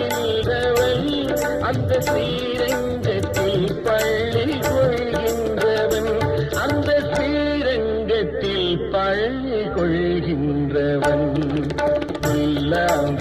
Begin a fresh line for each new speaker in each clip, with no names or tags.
செல்கிறவன் அந்த ஸ்ரீரங்கத்தில் பள்ளி கொள்கின்றவன் அந்த சீரங்கத்தில் பள்ளி கொள்கின்றவன். எல்லாம்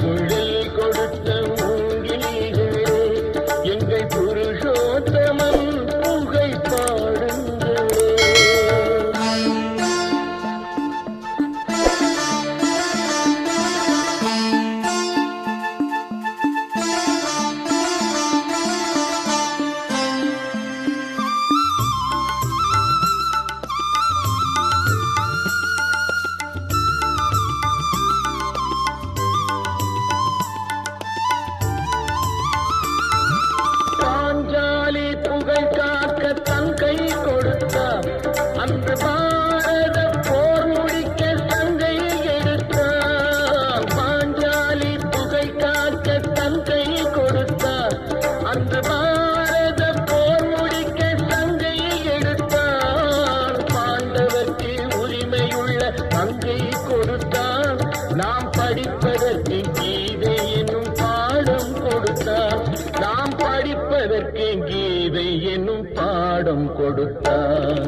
நாம் படிப்பதற்கு கீதை என்னும் பாடம் கொடுத்தார். நாம் படிப்பதற்கு கீதை என்னும் பாடம் கொடுத்தார்.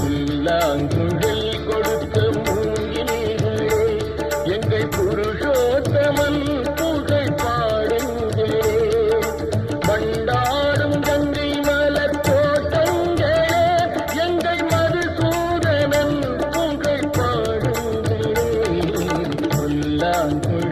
புல்லாங்குழல் எல்லாம் கொள்